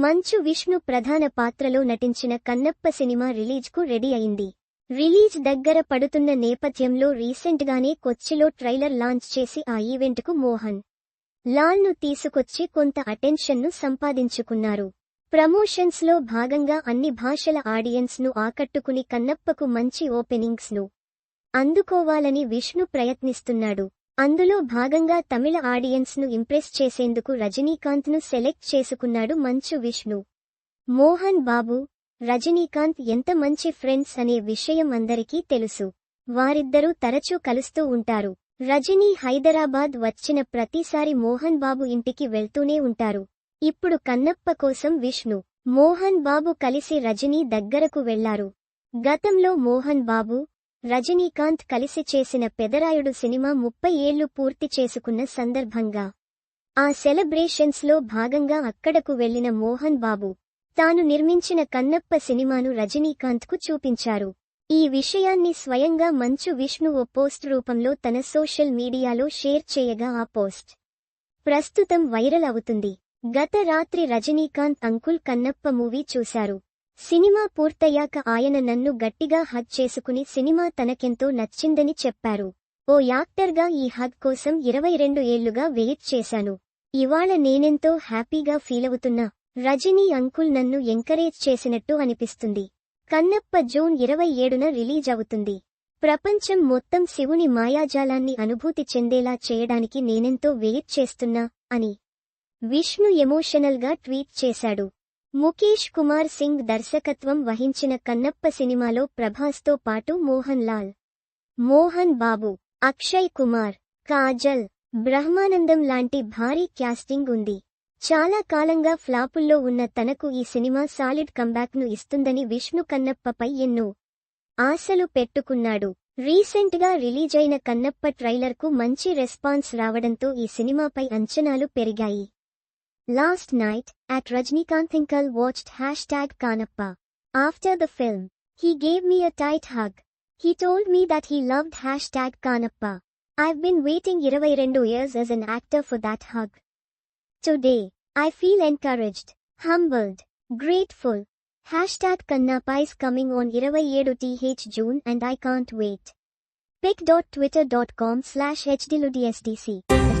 మంచు విష్ణు ప్రధాన పాత్రలో నటించిన కన్నప్ప సినిమా రిలీజ్కు రెడీ అయింది. రిలీజ్ దగ్గర పడుతున్న నేపథ్యంలో రీసెంట్గానే కొచ్చిలో ట్రైలర్ లాంచ్ చేసి ఆ ఈవెంట్కు మోహన్ లాల్ను తీసుకొచ్చి కొంత అటెన్షన్ను సంపాదించుకున్నారు. ప్రమోషన్స్లో భాగంగా అన్ని భాషల ఆడియన్స్ను ఆకట్టుకుని కన్నప్పకు మంచి ఓపెనింగ్స్ను అందుకోవాలని విష్ణు ప్రయత్నిస్తున్నాడు. అందులో భాగంగా తమిళ ఆడియన్స్ను ఇంప్రెస్ చేసేందుకు రజనీకాంత్ను సెలెక్ట్ చేసుకున్నాడు మంచు విష్ణు. మోహన్ బాబు రజనీకాంత్ ఎంత మంచి ఫ్రెండ్స్ అనే విషయం అందరికీ తెలుసు. వారిద్దరూ తరచూ కలుస్తూ ఉంటారు. రజనీ హైదరాబాద్ వచ్చిన ప్రతిసారి మోహన్ బాబు ఇంటికి వెళ్తూనే ఉంటారు. ఇప్పుడు కన్నప్ప కోసం విష్ణు మోహన్ బాబు కలిసి రజనీ దగ్గరకు వెళ్ళారు. గతంలో మోహన్ బాబు రజనీకాంత్ కలిసి చేసిన పెదరాయుడు సినిమా ముప్పై ఏళ్ళు పూర్తి చేసుకున్న సందర్భంగా. ఆ సెలబ్రేషన్స్లో భాగంగా అక్కడకు వెళ్ళిన మోహన్ బాబు తాను నిర్మించిన కన్నప్ప సినిమాను రజనీకాంత్కు చూపించారు. ఈ విషయాన్ని స్వయంగా మంచు విష్ణు ఓ పోస్ట్ రూపంలో తన సోషల్ మీడియాలో షేర్ చేయగా ఆ పోస్ట్ ప్రస్తుతం వైరల్ అవుతుంది. గత రాత్రి రజనీకాంత్ అంకుల్ కన్నప్ప మూవీ చూశారు. సినిమా పూర్తయ్యాక ఆయన నన్ను గట్టిగా హగ్ చేసుకుని సినిమా తనకెంతో నచ్చిందని చెప్పారు. ఓ యాక్టర్గా ఈ హగ్ కోసం ఇరవై రెండు ఏళ్ళుగా వెయిట్ చేశాను. ఇవాళ నేనెంతో హ్యాపీగా ఫీలవుతున్నా రజనీ అంకుల్ నన్ను ఎంకరేజ్ చేసినట్టు అనిపిస్తుంది. కన్నప్ప జూన్ ఇరవై ఏడున రిలీజ్ అవుతుంది. ప్రపంచం మొత్తం శివుని మాయాజాలాన్ని అనుభూతి చెందేలా చేయడానికి నేనెంతో వెయిట్ చేస్తున్నా అని. విష్ణు ఎమోషనల్గా ట్వీట్ చేశాడు. ముఖేష్ కుమార్ సింగ్ దర్శకత్వం వహించిన కన్నప్ప సినిమాలో ప్రభాస్తో పాటు మోహన్ లాల్ మోహన్ బాబు అక్షయ్ కుమార్ కాజల్ బ్రహ్మానందం లాంటి భారీ క్యాస్టింగ్ ఉంది. చాలా కాలంగా ఫ్లాపుల్లో ఉన్న తనకు ఈ సినిమా సాలిడ్ కంబ్యాక్ను ఇస్తుందని విష్ణు కన్నప్పపై ఎన్నో ఆశలు పెట్టుకున్నాడు. రీసెంట్గా రిలీజైన కన్నప్ప ట్రైలర్కు మంచి రెస్పాన్స్ రావడంతో ఈ సినిమాపై అంచనాలు పెరిగాయి. Last night, at Rajnikant Uncle watched hashtag Kanappa. After the film, he gave me a tight hug. He told me that he loved hashtag Kanappa. I've been waiting 22 years as an actor for that hug. Today, I feel encouraged, humbled, grateful. Hashtag Kannappa is coming on 27th June and I can't wait. pic.twitter.com slash hdludsdc